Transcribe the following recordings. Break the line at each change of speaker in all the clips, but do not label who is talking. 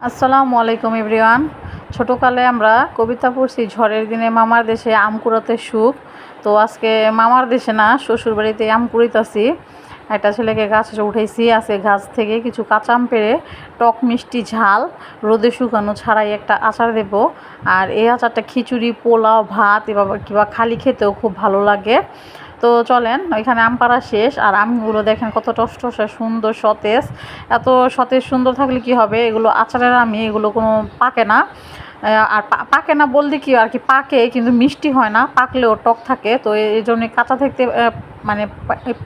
আসসালামু আলাইকুম এভরিওয়ান। ছোটোকালে আমরা কবিতা পড়ছি, ঝড়ের দিনে মামার দেশে আম কুড়াতে সুখ। তো আজকে মামার দেশে না শ্বশুর বাড়িতে আম কুড়িতাছি একটা ছেলেকে গাছ উঠেছি আজকে গাছ থেকে কিছু কাঁচা আম পেড়ে টক মিষ্টি ঝাল, রোদে শুকানো ছাড়াই একটা আচার দেব। আর এই আচারটা খিচুড়ি, পোলাও, ভাত এবার কিংবা খালি খেতেও খুব ভালো লাগে। তো চলেন, ওইখানে আম পাড়া শেষ, আর আমগুলো দেখেন কত টষ্ট সুন্দর সতেজ। এত সতেজ সুন্দর থাকলে কি হবে? এগুলো আচারের আমি, এগুলো কোনো পাকে না। আর পাকে না বলতে কি আর কি পাকে, কিন্তু মিষ্টি হয় না, পাকলেও টক থাকে। তো এই জন্য কাঁচা থাকতে মানে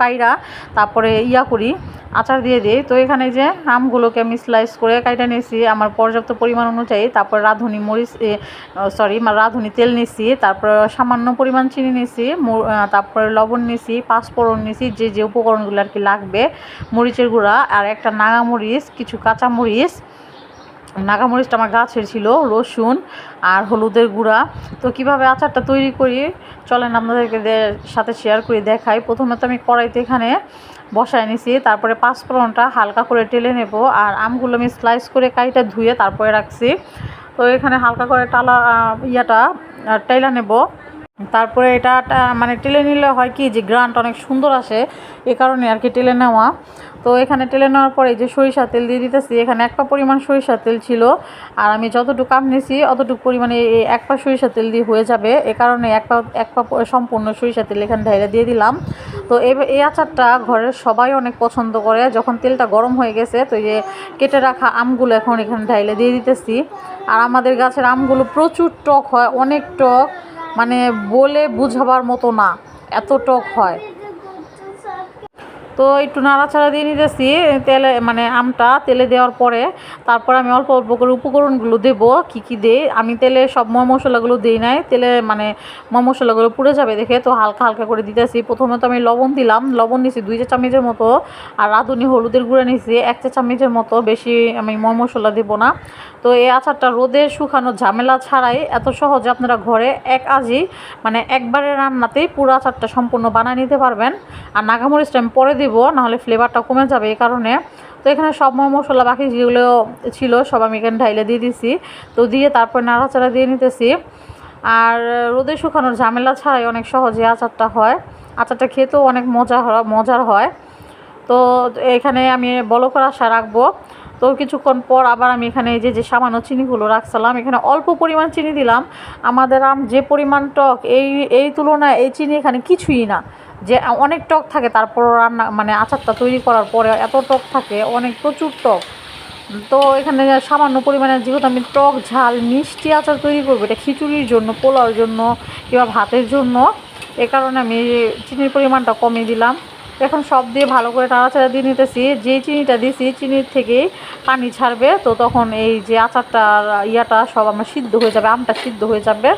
পাইরা তারপরে ইয়া করি, আচার দিয়ে দিই। তো এখানে যে আমগুলোকে আমি স্লাইস করে কাইটা নিয়েছি, আমার পর্যাপ্ত পরিমাণ অনুযায়ী। তারপর রাঁধুনি মরিচ সরি রাঁধুনি তেল নিয়েছি। তারপর সামান্য পরিমাণ চিনি নিয়েছি তারপরে লবণ নিয়েছি, পাঁচফোড়ন নিয়েছি, যে যে উপকরণগুলো আর কি লাগবে, মরিচের গুঁড়া, আর একটা নাগামরিচ কিছু কাঁচা মরিচ নাগামরিচটা আমার গাছের ছিল, রসুন আর হলুদের গুঁড়া। তো কীভাবে আচারটা তৈরি করি? চলেন আপনাদেরকে সাথে শেয়ার করে দেখাই। প্রথমে তো আমি কড়াইতে এখানে বসায় নিছি, তারপরে পাঁচফোড়নটা হালকা করে টেলে নেব আর আমগুলো আমি স্লাইস করে কাইটা ধুয়ে তারপরে রাখছি। তো এখানে হালকা করে টালা ইয়াটা টেলা নেব। তারপরে এটা মানে টেলে নিলে হয় কি যে গ্রান্ট অনেক সুন্দর আসে, এ কারণে আর কি টেলে নেওয়া। তো এখানে টেলে নেওয়ার পরে যে সরিষা তেল দিয়ে দিতেছি, এখানে এক পা পরিমাণ সরিষার তেল ছিল। আর আমি যতটুকু আম নিয়েছি, অতটুকু পরিমাণে এই এক পা সরিষার তেল দিয়ে হয়ে যাবে। এ কারণে এক পা এক পা সম্পূর্ণ সরিষা তেল এখানে ঢাইলে দিয়ে দিলাম। তো এই আচারটা ঘরের সবাই অনেক পছন্দ করে। যখন তেলটা গরম হয়ে গেছে, তো যে কেটে রাখা আমগুলো এখন এখানে ঢাইলে দিয়ে দিতেছি। আর আমাদের গাছের আমগুলো প্রচুর টক হয়, অনেক টক। মানে বলে বুঝাবার মতো না এত টক হয়। তো একটু নাড়াচাড়া দিয়ে নিতেছি, তেলে মানে আমটা তেলে দেওয়ার পরে তারপর আমি অল্প অল্প করে উপকরণগুলো দেবো, কী কী দেই। আমি তেলে সব ময় মশলাগুলো দিই নাই, তেলে মানে ময় মশলাগুলো পুড়ে যাবে দেখে, তো হালকা হালকা করে দিতেছি। প্রথমে তো আমি লবণ দিলাম, লবণ নিছি দুই চা চামচের মতো, আর রাঁধুনি হলুদের গুঁড়া নিছি এক চা চামচের মতো, বেশি আমি ময় মশলা দেবো না। তো এই আচারটা রোদে শুকানো ঝামেলা ছাড়াই এত সহজে আপনারা ঘরে এক আজই মানে একবারে রান্নাতেই পুরো আচারটা সম্পূর্ণ বানিয়ে নিতে পারবেন। আর নাগামরিচটা আমি পরে দিব, নাহলে ফ্লেভারটা কমে যাবে এই কারণে। তো এখানে সব মশলা বাকি যেগুলো ছিল সব আমি এখানে ঢাইলে দিয়ে দিছি। তো দিয়ে তারপর নাড়াচাড়া দিয়ে নিতেছি। আর রোদে শুকানোর ঝামেলা ছাড়াই অনেক সহজে আচারটা হয়। আচারটা খেতেও অনেক মজা মজার হয়। তো এখানে আমি বলকর আশা রাখব। তো কিছুক্ষণ পর আবার আমি এখানে এই যে যে সামান্য চিনিগুলো রাখছিলাম, এখানে অল্প পরিমাণ চিনি দিলাম। আমাদের আম যে পরিমাণ টক, এই এই তুলনায় এই চিনি এখানে কিছুই না। যে অনেক টক থাকে তারপর রান্না মানে আচারটা তৈরি করার পরে এত টক থাকে, অনেক প্রচুর টক। তো এখানে সামান্য পরিমাণে যেহেতু আমি টক, ঝাল, মিষ্টি আচার তৈরি করব, এটা খিচুড়ির জন্য, পোলাওর জন্য কিংবা ভাতের জন্য, এ কারণে আমি চিনির পরিমাণটা কমিয়ে দিলাম। এখন সব দিয়ে ভালো করে নাড়াচাড়া দিয়ে নিতেছি যে চিনিটা দিয়েছি চিনির থেকেই পানি ছাড়বে, তো তখন এই যে আচারটার ইয়াটা সব আমার সিদ্ধ হয়ে যাবে, আমটা সিদ্ধ হয়ে যাবে।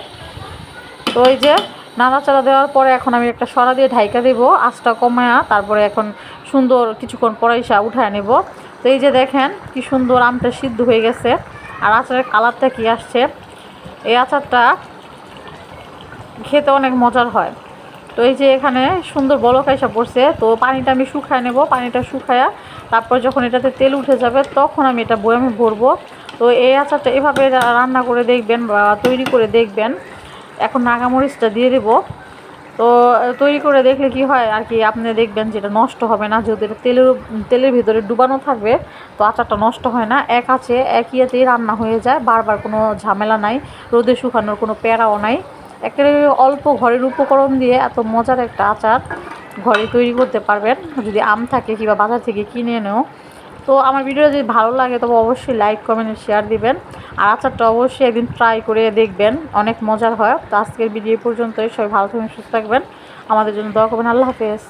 তো এই যে নাড়াচাড়া দেওয়ার পরে এখন আমি একটা সরা দিয়ে ঢাইকা দেবো, আঁচটা কমায়া তারপরে এখন সুন্দর কিছুক্ষণ পরাইসা উঠায় নেব। তো এই যে দেখেন কি সুন্দর আমটা সিদ্ধ হয়ে গেছে। আর আচারের কালারটা কি আসছে? এই আচারটা খেতে অনেক মজার হয়। তো এই যে এখানে সুন্দর বলক আইসা পড়ছে, তো পানিটা আমি শুকায় নেব, পানিটা শুকায়া তারপর যখন এটাতে তেল উঠে যাবে তখন আমি এটা বয়ামে ভরবো। তো এই আচারটা এভাবে রান্না করে দেখবেন বা তৈরি করে দেখবেন। এখন নাগামরিচটা দিয়ে দেবো। তো, তৈরি করে দেখলে কি হয় আর কি, আপনি দেখবেন যেটা নষ্ট হবে না, যদি এটা তেলের তেলের ভিতরে ডুবানো থাকবে, তো আচারটা নষ্ট হয় না। এক আছে এক ইয়েতেই রান্না হয়ে যায়, বারবার কোনো ঝামেলা নাই, রোদে শুকানোর কোনো প্যারাও নাই। একেবারে অল্প ঘরের উপকরণ দিয়ে এত মজার একটা আচার ঘরে তৈরি করতে পারবেন। যদি আম থাকে কিংবা বাজার থেকে কিনে এনেও তো আমার ভিডিও যদি ভালো লাগে, তবে অবশ্যই লাইক কমেন্ট শেয়ার দিবেন। আর আচারটা অবশ্যই একদিন ট্রাই করে দেখবেন, অনেক মজার হয়। তো আজকের ভিডিও পর্যন্তই। সবাই ভালো থাকবেন, সুস্থ থাকবেন। আমাদের জন্য দোয়া করবেন। আল্লাহ হাফেজ।